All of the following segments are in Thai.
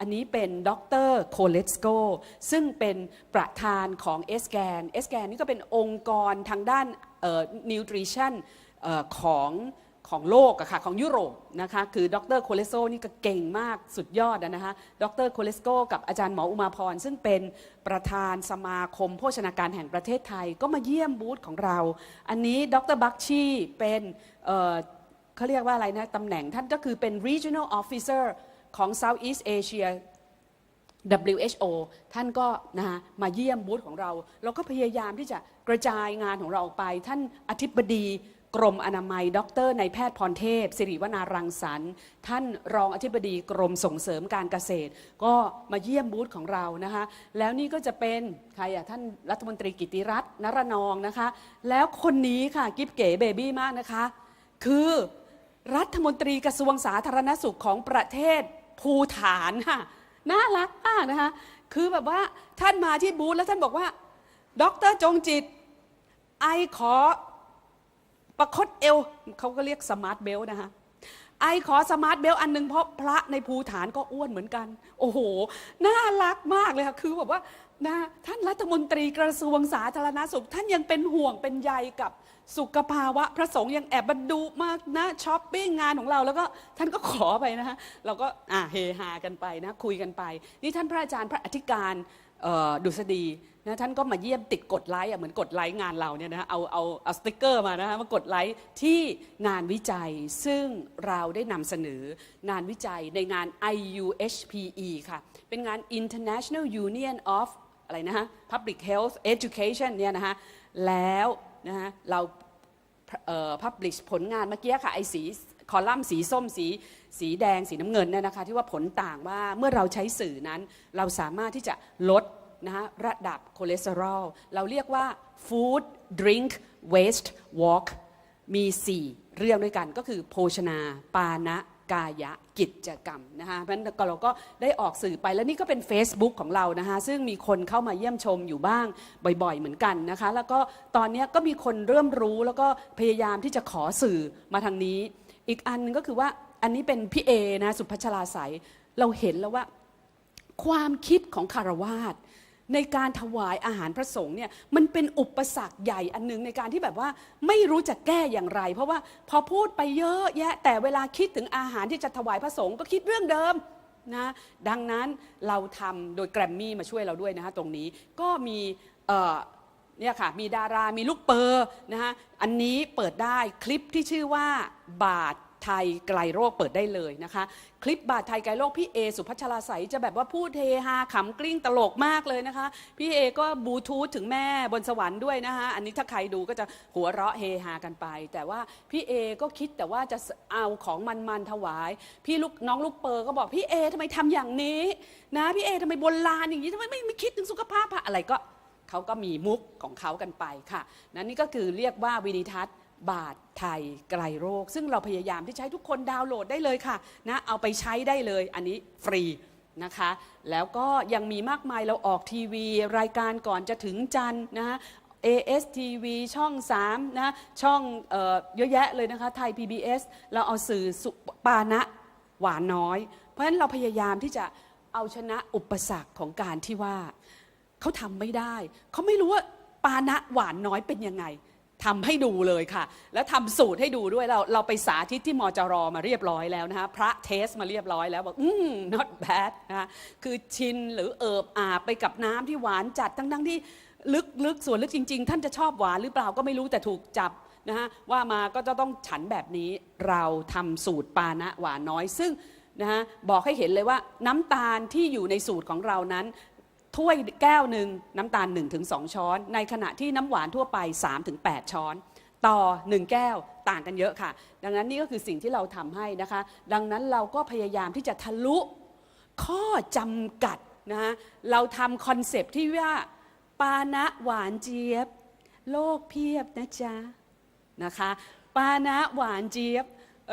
อันนี้เป็นดรโคเลสโกซึ่งเป็นประธานของเอสแกนเอสแกนนี่ก็เป็นองค์กรทางด้านนิวทริชั่นของของโลกอะค่ะของยุโรปนะคะคือดรโคเลสโกนี่ก็เก่งมากสุดยอดอะนะคะดรโคเลสโกกับอาจารย์หมออุมาพร ซึ่งเป็นประธานสมาคมโภชนาการแห่งประเทศไทยก็มาเยี่ยมบูธของเรา อันนี้ดรบัคชีเป็นเอ่อเขาเรียกว่าอะไรนะตำแหน่งท่านก็คือเป็น regional officer ของ Southeast Asia WHO ท่านก็นะคะมาเยี่ยมบูธของเรา เราก็พยายามที่จะกระจายงานของเราออกไป ท่านอธิบดีกรมอนามัย ดรในายแพทย์พรเทพ สิริวนารังสรรค์ท่านรองอธิบดีกรมส่งเสริมการเกษตร ก็มาเยี่ยมบูธของเรานะคะ แล้วนี่ก็จะเป็นใครอะท่านรัฐมนตรีกิติรัตน์นรนองนะคะ แล้วคนนี้ค่ะกิฟเก๋เบบี้มากนะคะ คือรัฐมนตรีกระทรวงสาธารณสุขของประเทศ ภูฐานค่ะน่ารักมากนะคะ คือแบบว่าท่านมาที่บูธแล้วท่านบอกว่าดอกเตอร์จงจิต ไอขอประคตเอวเขาก็เรียกสมาร์ทเบลนะคะไอขอสมาร์ทเบลอันหนึ่งเพราะพระในภูฐานก็อ้วนเหมือนกัน โอ้โห น่ารักมากเลยค่ะ คือแบบว่านะท่านรัฐมนตรีกระทรวงสาธารณสุข ท่านยังเป็นห่วงเป็นใยกับ สุขภาวะพระสงฆ์ยังแอบบันดูมากนะช้อปปิ้งงานของเราแล้วก็ท่านก็ขอไปนะคะเราก็อ่าเฮฮากันไปนะคุยกันไป นี่ท่านพระอาจารย์พระอธิการดุษฎีนะท่านก็มาเยี่ยมติดกดไลค์อะเหมือนกดไลค์งานเราเนี่ยนะเอาเอาเอาสติกเกอร์มานะคะมากดไลค์ที่งานวิจัยซึ่งเราได้นำเสนองานวิจัยในงาน IUHPE ค่ะ เป็นงาน International Union of อะไรนะฮะ Public Health Education เนี่ยนะคะแล้ว นะฮะเราเอ่อ publish ผลงานเมื่อกี้ค่ะไอ้สีคอลัมน์สีส้มสีสีแดงสีน้ำเงินเนี่ยนะคะที่ว่าผลต่างว่าเมื่อเราใช้สื่อนั้นเราสามารถที่จะลดนะฮะระดับคอเลสเตอรอลเราเรียกว่า food drink waste walk มี 4 เรื่องด้วยกันก็คือ โภชนา ปานะ กายะกิจกรรมนะคะเพราะฉะนั้นเราก็ได้ออกสื่อไปแล้วนี่ก็เป็น Facebook ของเรานะคะซึ่งมีคนเข้ามาเยี่ยมชมอยู่บ้างบ่อยๆ เหมือนกันนะคะ แล้วก็ตอนนี้ก็มีคนเริ่มรู้แล้วก็พยายามที่จะขอสื่อมาทางนี้ อีกอันหนึงก็คือว่าอันนี้เป็นพี่เอนะสุพัชราใสยเราเห็นแล้วว่า ความคิดของคารวาส ในการถวายอาหารพระสงฆ์เนี่ยมันเป็นอุปสรรคใหญ่อันหนึงในการที่แบบว่าไม่รู้จะแก้อย่างไร เพราะว่าพอพูดไปเยอะแยะ แต่เวลาคิดถึงอาหารที่จะถวายพระสงฆ์ก็คิดเรื่องเดิมนะดังนั้นเราทำโดยแกรมมี่มาช่วยเราด้วยนะคะตรงนี้ก็มีเอ่อเนี่ยค่ะมีดารามีลูกเปอร์นะฮะอันนี้เปิดได้คลิปที่ชื่อว่าบาท ไทยไกลโรคเปิดได้เลยนะคะ คลิปบาทไทยไกลโรคพี่เอสุพัชราใสจะแบบว่าพูดเฮฮาขำกลิ้งตลกมากเลยนะคะ พี่เอก็บลูทูธถึงแม่บนสวรรค์ด้วยนะคะอันนี้ถ้าใครดูก็จะหัวเราะเฮฮากันไป แต่ว่าพี่เอก็คิดแต่ว่าจะเอาของมันๆถวาย พี่ลูกน้องลูกเปอร์ก็บอกพี่เอทำไมทำอย่างนี้นะพี่เอทำไมบนลานอย่างนี้ทำไมไม่ไม่คิดถึงสุขภาพอะไรก็เขาก็มีมุกของเขากันไปค่ะ นั่นนี่ก็คือเรียกว่าวินิทัศน์ บาทไทยไกลโรค ซึ่งเราพยายามที่ใช้ทุกคนดาวน์โหลดได้เลยค่ะนะเอาไปใช้ได้เลยอันนี้ฟรีนะคะแล้วก็ยังมีมากมายเราออกทีวี รายการก่อนจะถึงจันนะฮะ ASTV ช่อง 3 นะ ช่องเออเยอะแยะเลยนะคะ ไทย PBS เราเอาสื่อสุปานะหวานน้อย เพราะฉะนั้นเราพยายามที่จะเอาชนะอุปสรรคของการที่ว่า เขาทำไม่ได้ เขาไม่รู้ว่าปานะหวานน้อยเป็นยังไง ทำให้ดูเลยค่ะ แล้วทำสูตรให้ดูด้วยเราเราไปสาธิตที่มจรมาเรียบร้อยแล้วนะคะพระเทสมาเรียบร้อยแล้วบอกอืม not bad นะคะคือชินหรือเอิบอาบไปกับน้ำที่หวานจัดทั้งทั้งที่ลึกลึกส่วนลึกจริง ๆ ท่านจะชอบหวานหรือเปล่าก็ไม่รู้แต่ถูกจับนะฮะว่ามาก็จะต้องฉันแบบนี้เราทำสูตรปานะหวานน้อยซึ่งนะฮะบอกให้เห็นเลยว่าน้ำตาลที่อยู่ในสูตรของเรานั้น ถ้วยแก้วหนึ่งน้ำตาล 1-2 ช้อน ในขณะที่น้ำหวานทั่วไป 3-8 ช้อน ต่อ 1 แก้วต่างกันเยอะค่ะ ดังนั้นนี่ก็คือสิ่งที่เราทำให้นะคะ ดังนั้นเราก็พยายามที่จะทะลุข้อจำกัดนะฮะเราทำคอนเซปที่ว่าปานะหวานเจี๊ยบ โลกเพียบนะจ๊ะนะคะปานะหวานเจี๊ยบ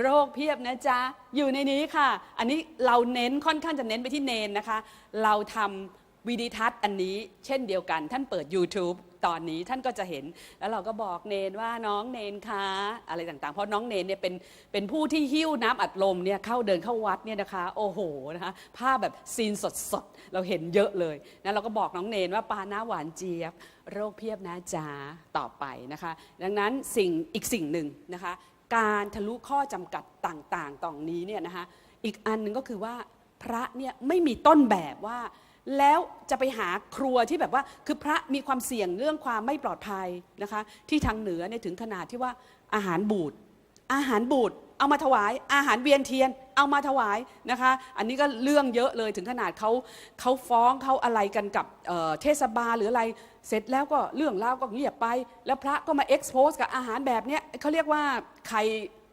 โรคเพียบนะจ๊ะ อยู่ในนี้ค่ะ อันนี้เราเน้นค่อนข้างจะเน้นไปที่เนนนะคะ เราทำ วิดีทัศน์อันนี้เช่นเดียวกัน ท่านเปิด YouTube ตอนนี้ท่านก็จะเห็น แล้วเราก็บอกเนนว่าน้องเนนคะอะไรต่างๆ เพราะน้องเนนเนี่ยเป็นเป็นผู้ที่หิ้วน้ำอัดลมเนี่ยเข้าเดินเข้าวัดเนี่ยนะคะ โอ้โหนะคะภาพแบบซีนสดๆ เราเห็นเยอะเลยนะเราก็บอกน้องเนนว่าปาหน้าหวานเจี๊ยบ โรคเพียบนะจ๊ะต่อไปนะคะ ดังนั้นสิ่งอีกสิ่งหนึ่งนะคะ การทะลุข้อจำกัดต่างๆตรงนี้เนี่ยนะคะอีกอันหนึ่งก็คือว่าพระเนี่ยไม่มีต้นแบบว่า แล้วจะไปหาครัวที่แบบว่าคือพระมีความเสี่ยงเรื่องความไม่ปลอดภัยนะคะ ที่ทางเหนือเนี่ยถึงขนาดที่ว่าอาหารบูดอาหารบูดเอามาถวายอาหารเวียนเทียน เอามาถวายนะคะ อันนี้ก็เรื่องเยอะเลยถึงขนาดเขาเขาฟ้องเขาอะไรกันกับเเทศบาลหรืออะไร เสร็จแล้วก็เรื่องเล่าก็เงียบไป แล้วพระก็มาเอ็กซ์โพสกับอาหารแบบเนี้ยเขาเรียกว่าไข่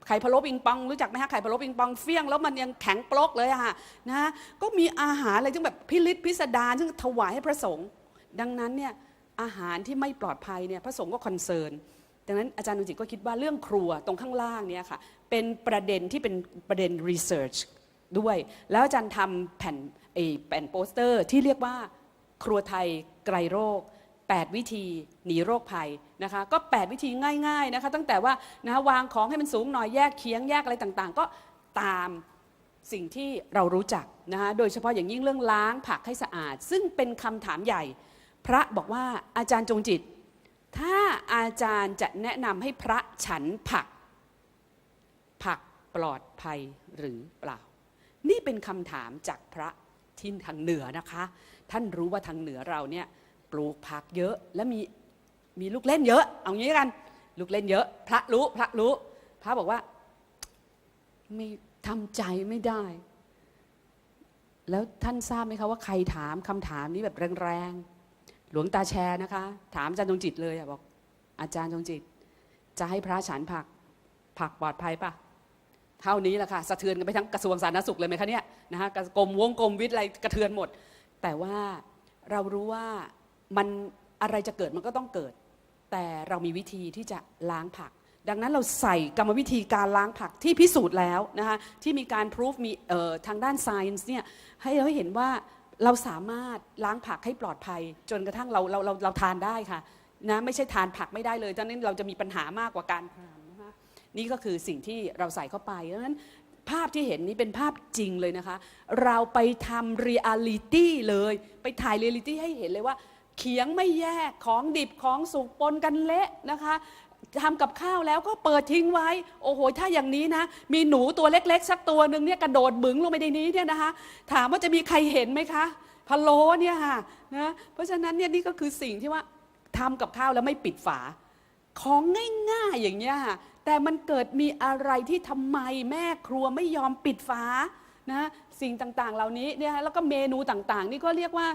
ไข่พะโล้ปิงปองรู้จักไหมฮะไข่พะโล้ปิงปองเฟี้ยงแล้วมันยังแข็งปลอกเลยอะค่ะนะก็มีอาหารอะไรที่แบบพิลิตพิสดารซึ่งถวายให้พระสงฆ์ดังนั้นเนี่ยอาหารที่ไม่ปลอดภัยเนี่ยพระสงฆ์ก็คอนเซิร์นดังนั้นอาจารย์นุจิตก็คิดว่าเรื่องครัวตรงข้างล่างเนี่ยค่ะเป็นประเด็นที่เป็นประเด็นรีเสิร์ชด้วย แล้วอาจารย์ทำแผ่นไอแผ่นโปสเตอร์ที่เรียกว่าครัวไทยไกลโรค 8 วิธีหนีโรคภัยนะคะก็ 8 วิธีง่ายๆนะคะตั้งแต่ว่านะคะวางของให้มันสูงหน่อยแยกเคียงแยกอะไรต่างๆ ก็ตามสิ่งที่เรารู้จักนะคะโดยเฉพาะอย่างยิ่งเรื่องล้างผักให้สะอาด ซึ่งเป็นคำถามใหญ่ พระบอกว่าอาจารย์จงจิต ถ้าอาจารย์จะแนะนำให้พระฉันผัก ผักปลอดภัยหรือเปล่า นี่เป็นคำถามจากพระที่ทางเหนือนะคะ ท่านรู้ว่าทางเหนือเราเนี่ย ปลูกผักเยอะและมีมีลูกเล่นเยอะ เอางี้กัน ลูกเล่นเยอะ พระรู้พระรู้ พระบอกว่าไม่ทำใจไม่ได้ แล้วท่านทราบไหมคะว่าใครถามคำถามนี้แบบแรงๆ หลวงตาแชร์นะคะ ถามอาจารย์จงจิตเลยอะบอก อาจารย์จงจิต จะให้พระฉันผัก ผักปลอดภัยปะเท่านี้แหละค่ะสะเทือนกันไปทั้งกระทรวงสาธารณสุขเลยไหมคะเนี่ยนะคะกรมวงกรมวิทย์อะไรกระเทือนหมด แต่ว่าเรารู้ว่า มันอะไรจะเกิดมันก็ต้องเกิด แต่เรามีวิธีที่จะล้างผัก ดังนั้นเราใส่กรรมวิธีการล้างผักที่พิสูจน์แล้วนะคะที่มีการพิสูจมีทางด้าน science เนี่ยให้เราเห็นว่าเราสามารถล้างผักให้ปลอดภัย จนกระทั่งเราเราเราเราทานได้ค่ะนะไม่ใช่ทานผักไม่ได้เลยดังนั้นเราจะมีปัญหามากกว่าการทานนะคะนี่ก็คือสิ่งที่เราใส่เข้าไปดังนั้นภาพที่เห็นนี้เป็นภาพจริงเลยนะคะ เราไปทำเรียลิตี้เลย ไปถ่ายเรียลิตี้ให้เห็นเลยว่า เขียงไม่แยกของดิบของสุกปนกันเละนะคะทำกับข้าวแล้วก็เปิดทิ้งไว้ โอ้โห ถ้าอย่างนี้นะ มีหนูตัวเล็กๆ สักตัวหนึ่งเนี่ยกระโดดบึงลงไปในนี้เนี่ยนะคะ ถามว่าจะมีใครเห็นไหมคะพะโล้เนี่ยค่ะนะเพราะฉะนั้นเนี่ยนี่ก็คือสิ่งที่ว่าทำกับข้าวแล้วไม่ปิดฝา ของง่ายๆอย่างเงี้ยค่ะแต่มันเกิดมีอะไรที่ทำไมแม่ครัวไม่ยอมปิดฝานะสิ่งต่างๆ เหล่านี้เนี่ยแล้วก็เมนูต่างๆ นี่ก็เรียกว่า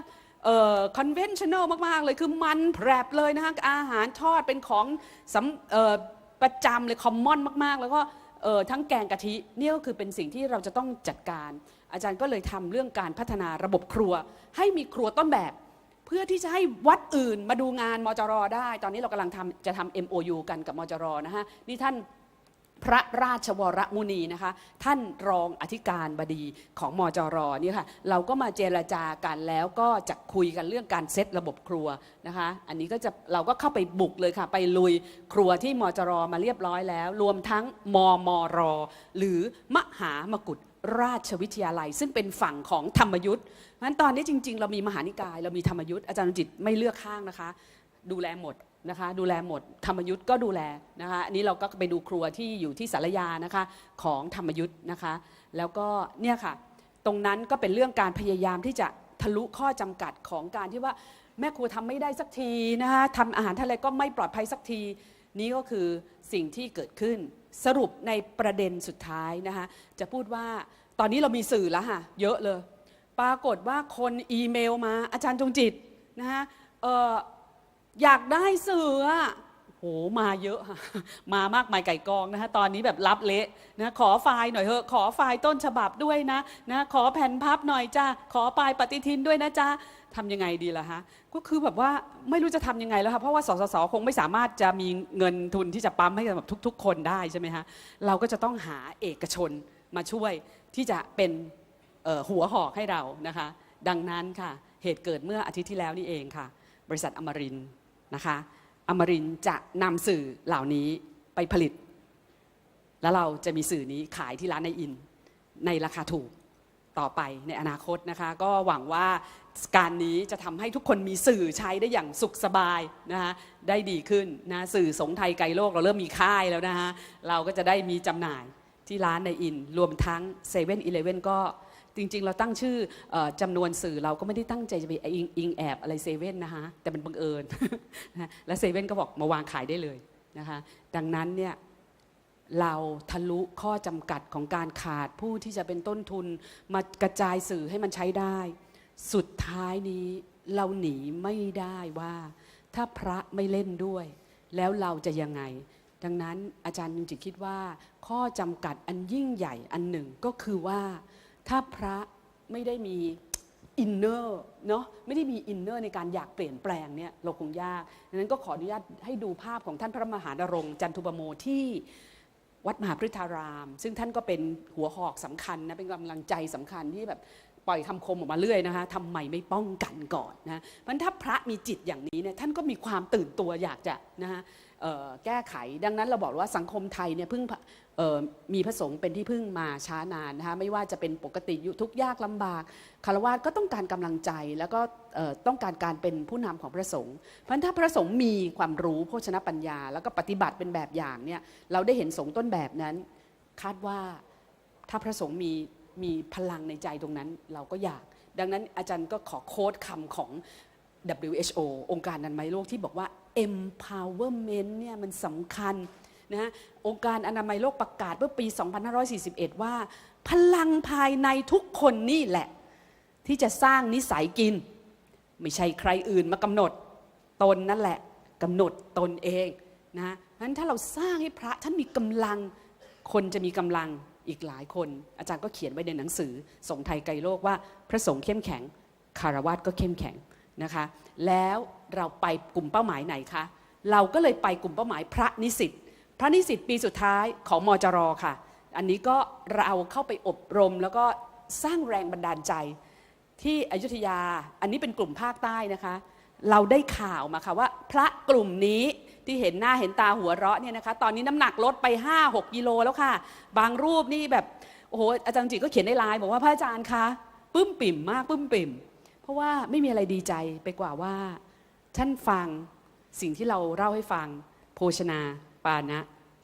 เอ่อ conventional มาก ๆ เลยคือมันแผรบเลยนะคะอาหารทอดเป็นของสำเอ่อประจำเลย common มาก ๆ แล้วก็เอ่อทั้งแกงกะทินี่ก็คือเป็นสิ่งที่เราจะต้องจัดการ อาจารย์ก็เลยทำเรื่องการพัฒนาระบบครัว ให้มีครัวต้นแบบ เพื่อที่จะให้วัดอื่นมาดูงานมจรได้ ตอนนี้เรากำลังทำจะทำ MOU กันกับมจรนะฮะนี่ท่าน พระราชวรมุนีนะคะ ท่านรองอธิการบดีของมจรนี่ค่ะเราก็มาเจรจากันแล้วก็จะคุยกันเรื่องการเซตระบบครัวนะคะ อันนี้ก็จะเราก็เข้าไปบุกเลยค่ะ ไปลุยครัวที่มจรมาเรียบร้อยแล้ว รวมทั้งมมร หรือมหามกุฏราชวิทยาลัย ซึ่งเป็นฝั่งของธรรมยุทธ์เพราะฉะนั้นตอนนี้จริง ๆ เรามีมหานิกาย เรามีธรรมยุทธ์อาจารย์จิตไม่เลือกข้างนะคะ ดูแลหมด นะคะดูแลหมดธรรมยุทธ์ก็ดูแลนะคะอันนี้เราก็ไปดูครัวที่อยู่ที่สารยานะคะของธรรมยุทธ์นะคะ แล้วก็เนี่ยค่ะตรงนั้นก็เป็นเรื่องการพยายามที่จะทะลุข้อจำกัดของการที่ว่าแม่ครัวทำไม่ได้สักทีนะคะทำอาหารทะเลก็ไม่ปลอดภัยสักที นี่ก็คือสิ่งที่เกิดขึ้น สรุปในประเด็นสุดท้ายนะคะจะพูดว่าตอนนี้เรามีสื่อแล้วค่ะเยอะเลย ปรากฏว่าคนอีเมลมาอาจารย์จงจิตนะคะเอยากได้สื่ออะโหมาเยอะค่ะมามากมายไก่กองนะคะตอนนี้แบบรับเละนะขอไฟล์หน่อยเถอะขอไฟล์ต้นฉบับด้วยนะนะขอแผ่นพับหน่อยจ้าขอปลายปฏิทินด้วยนะจ้าทำยังไงดีล่ะฮะก็คือแบบว่าไม่รู้จะทำยังไงแล้วค่ะเพราะว่าสสสคงไม่สามารถจะมีเงินทุนที่จะปั๊มให้กับทุก ๆ คนได้ใช่ไหมฮะเราก็จะต้องหาเอกชนมาช่วยที่จะเป็นหัวหอกให้เรานะคะ ดังนั้นค่ะเหตุเกิดเมื่ออาทิตย์ที่แล้วนี่เองค่ะ บริษัทอมรินทร์ นะคะอมรินจะนำสื่อเหล่านี้ไปผลิต แล้วเราจะมีสื่อนี้ขายที่ร้านในอิน ในราคาถูกต่อไปในอนาคตนะคะ ก็หวังว่าการนี้จะทำให้ทุกคนมีสื่อใช้ได้อย่างสุขสบายนะคะได้ดีขึ้นนะสื่อสงไทยไกลโลกเราเริ่มมีค่ายแล้วนะคะเราก็จะได้มีจำหน่ายที่ร้านในอิน รวมทั้ง7 e เ e ่ e อก็ จริง ๆ เราตั้งชื่อออจำนวนสื่อเราก็ไม่ได้ตั้งใจจะไปอิงองแอบอะไรเซเว่นนะคะแต่มันบังเอิญนะและเซเว่นก็บอกมาวางขายได้เลยนะคะดังนั้นเนี่ยเราทะลุข้อจำกัดของการขาดผู้ที่จะเป็นต้นทุนมากระจายสื่อให้มันใช้ได้ สุดท้ายนี้เราหนีไม่ได้ว่า ถ้าพระไม่เล่นด้วย แล้วเราจะยังไง ดังนั้นอาจารย์ยุงจิตคิดว่า ข้อจำกัดอันยิ่งใหญ่อันหนึ่งก็คือว่า ถ้าพระไม่ได้มีอินเนอร์เนาะไม่ได้มีอินเนอร์ในการอยากเปลี่ยนแปลงเนี่ยเราคงยากดังนั้นก็ขออนุญาตให้ดูภาพของท่านพระมหานรงจันทุบโมที่วัดมหาพฤทธาราม ซึ่งท่านก็เป็นหัวหอกสำคัญนะเป็นกำลังใจสำคัญที่แบบ ปล่อยคำคมออกมาเรื่อยนะคะทำไมไม่ป้องกันก่อนนะมันถ้าพระมีจิตอย่างนี้เนี่ยท่านก็มีความตื่นตัวอยากจะนะคะแก้ไขดังนั้นเราบอกว่าสังคมไทยเนี่ยเพิ่งมีพระสงฆ์เป็นที่พึ่งมาช้านานนะคะไม่ว่าจะเป็นปกติอยู่ทุกยากลำบากคารวะก็ต้องการกำลังใจแล้วก็ต้องการการเป็นผู้นำของพระสงฆ์เพราะฉะนั้นถ้าพระสงฆ์มีความรู้โภชนปัญญา แล้วก็ปฏิบัติเป็นแบบอย่างเนี่ยเราได้เห็นสงฆ์ต้นแบบนั้น คาดว่าถ้าพระสงฆ์มี มีพลังในใจตรงนั้นเราก็อยาก ดังนั้นอาจารย์ก็ขอโค้ดคำของ WHO องค์การอนามัยโลกที่บอกว่า empowerment เนี่ยมันสำคัญนะฮะองค์การอนามัยโลกประกาศเมื่อปี 2541 ว่า พลังภายในทุกคนนี่แหละ ที่จะสร้างนิสัยกิน ไม่ใช่ใครอื่นมากำหนดตนนั่นแหละกำหนดตนเองนะนั้นถ้าเราสร้างให้พระท่านมีกำลังคนจะมีกำลัง อีกหลายคน อาจารย์ก็เขียนไว้ในหนังสือสงไทยไกลโลกว่าพระสงฆ์เข้มแข็ง คารวะก็เข้มแข็งนะคะ แล้วเราไปกลุ่มเป้าหมายไหนคะ เราก็เลยไปกลุ่มเป้าหมายพระนิสิต พระนิสิตปีสุดท้ายของมจรค่ะ อันนี้ก็เราเข้าไปอบรมแล้วก็สร้างแรงบันดาลใจที่อยุธยา อันนี้เป็นกลุ่มภาคใต้นะคะ เราได้ข่าวมาค่ะว่าพระกลุ่มนี้ ที่เห็นหน้าเห็นตาหัวเราะเนี่ยนะคะ ตอนนี้น้ำหนักลดไป 5-6กิโลแล้วค่ะ บางรูปนี่แบบโอ้โหอาจารย์จิตก็เขียนในไลน์บอกว่าพระอาจารย์คะปื้มปิ่มมากปื้มปิ่ม เพราะว่าไม่มีอะไรดีใจไปกว่าว่า ท่านฟังสิ่งที่เราเล่าให้ฟัง โภชนา ปานะ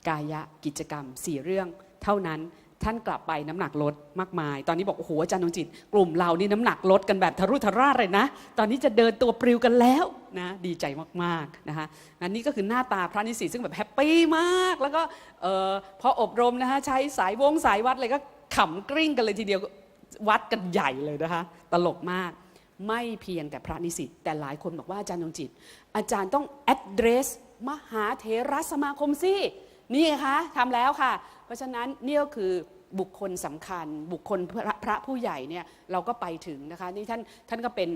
กายะ กิจกรรมสี่เรื่อง เท่านั้นท่านกลับไปน้ำหนักลดมากมาย ตอนนี้บอกโอ้โหอาจารย์ดวงจิต กลุ่มเรานี่น้ำหนักลดกันแบบทะรุทะราเลยนะ ตอนนี้จะเดินตัวปลิวกันแล้ว นะดีใจมากๆนะคะอันนี้ก็คือหน้าตาพระนิสิตซึ่งแบบแฮปปี้มาก แล้วก็เออพออบรมนะคะใช้สายวงสายวัดเลยก็ขำกริ้งกันเลยทีเดียววัดกันใหญ่เลยนะคะตลกมาก ไม่เพียงแต่พระนิสิตแต่หลายคนบอกว่าอาจารย์ดวงจิต อาจารย์ต้อง address มหาเถรสมาคมสินี่คะทำแล้วค่ะ เพราะฉะนั้นนี่ก็คือบุคคลสำคัญ บุคคลพระพระผู้ใหญ่เนี่ยเราก็ไปถึงนะคะนี่ท่านท่านก็เป็น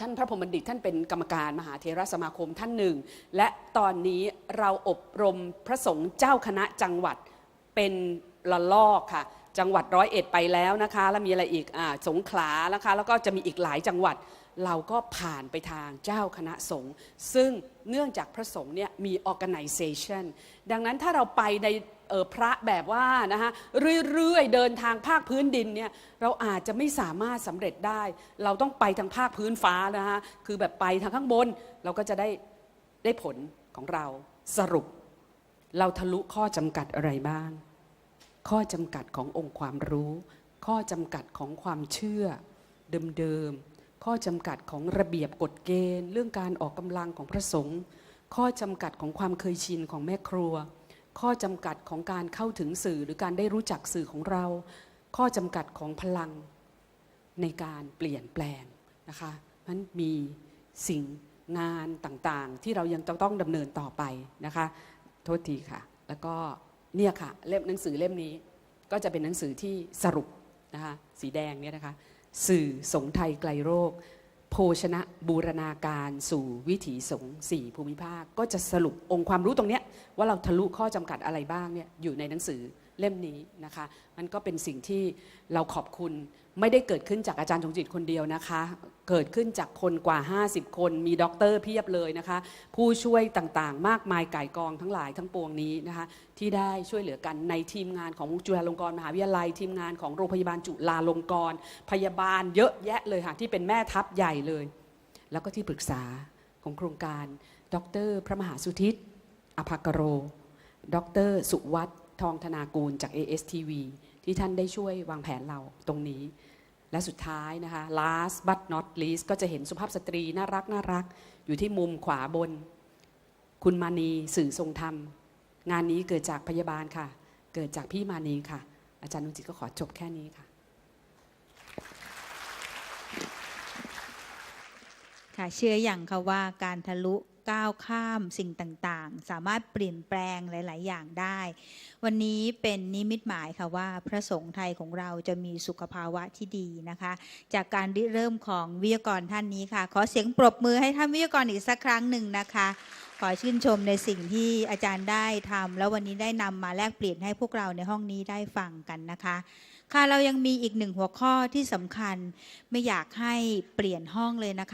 ท่านพระพรหมบัณฑิตท่านเป็นกรรมการมหาเถรสมาคมท่านหนึ่ง และตอนนี้เราอบรมพระสงฆ์เจ้าคณะจังหวัดเป็นละลอกค่ะ จังหวัดร้อยเอ็ดไปแล้วนะคะ แล้วมีอะไรอีกอสงขลานะคะ แล้วก็จะมีอีกหลายจังหวัด เราก็ผ่านไปทางเจ้าคณะสงฆ์ซึ่งเนื่องจากพระสงฆ์เนี่ยมี organization ดังนั้นถ้าเราไปใน พระแบบว่านะคะเรื่อยๆ เดินทางภาคพื้นดินเนี่ยเราอาจจะไม่สามารถสำเร็จได้ เราต้องไปทางภาคพื้นฟ้านะคะคือแบบไปทางข้างบนเราก็จะได้ได้ผลของเราสรุป เราทะลุข้อจำกัดอะไรบ้าง ข้อจำกัดขององค์ความรู้ ข้อจำกัดของความเชื่อเดิมๆข้อจำกัดของระเบียบกฎเกณฑ์ เรื่องการออกกำลังของพระสงฆ์ข้อจำกัดของความเคยชินของแม่ครัว ข้อจำกัดของการเข้าถึงสื่อหรือการได้รู้จักสื่อของเรา ข้อจำกัดของพลังในการเปลี่ยนแปลงนะคะมันมีสิ่งงานต่างๆ ที่เรายังจะต้องดำเนินต่อไปนะคะ โทษทีค่ะ แล้วก็เนี่ยค่ะเล่มหนังสือเล่มนี้ก็จะเป็นหนังสือที่สรุปนะคะสีแดงเนี่ยนะคะ สื่อสงไทยไกลโรค ภชนะบูรณาการสู่วิถีสงฆ์สี่ภูมิภาค ก็จะสรุปองค์ความรู้ตรงเนี้ยว่าเราทะลุข้อจำกัดอะไรบ้างเนี่ยอยู่ในหนังสือ เล่มนี้นะคะมันก็เป็นสิ่งที่เราขอบคุณไม่ได้เกิดขึ้นจากอาจารย์จงจิตคนเดียวนะคะ เกิดขึ้นจากคนกว่า 50 คน มีด็อกเตอร์เพียบเลยนะคะ ผู้ช่วยต่างๆ มากมายก่ายกองทั้งหลายทั้งปวงนี้นะคะที่ได้ช่วยเหลือกันในทีมงานของจุฬาลงกรณ์มหาวิทยาลัย ทีมงานของโรงพยาบาลจุฬาลงกรณ์พยาบาลเยอะแยะเลยค่ะที่เป็นแม่ทัพใหญ่เลย แล้วก็ที่ปรึกษาของโครงการดรพระมหาสุทิตอภากโรดรสุวัต ทองธนากูลจาก ASTV ที่ท่านได้ช่วยวางแผนเราตรงนี้ และสุดท้ายนะคะ last but not least ก็จะเห็นสุภาพสตรีน่ารักน่ารัก อยู่ที่มุมขวาบน คุณมานีสื่อทรงธรรม งานนี้เกิดจากพยาบาลค่ะ เกิดจากพี่มานีค่ะ อาจารย์นุจิตก็ขอจบแค่นี้ค่ะค่ะเชื่ออย่างค่ะว่าการทะลุ ก้าวข้ามสิ่งต่างๆ สามารถเปลี่ยนแปลงหลาย ๆ อย่างได้ วันนี้เป็นนิมิตหมายค่ะว่าพระสงฆ์ไทยของเราจะมีสุขภาวะที่ดีนะคะ จากการริเริ่มของวิทยากรท่านนี้ค่ะ ขอเสียงปรบมือให้ท่านวิทยากรอีกสักครั้งหนึ่งนะคะขอชื่นชมในสิ่งที่อาจารย์ได้ทำแล้ววันนี้ได้นำมาแลกเปลี่ยนให้พวกเราในห้องนี้ได้ฟังกันนะคะ ค่ะเรายังมีอีกหนึ่งหัวข้อที่สำคัญไม่อยากให้เปลี่ยนห้องเลยนะคะ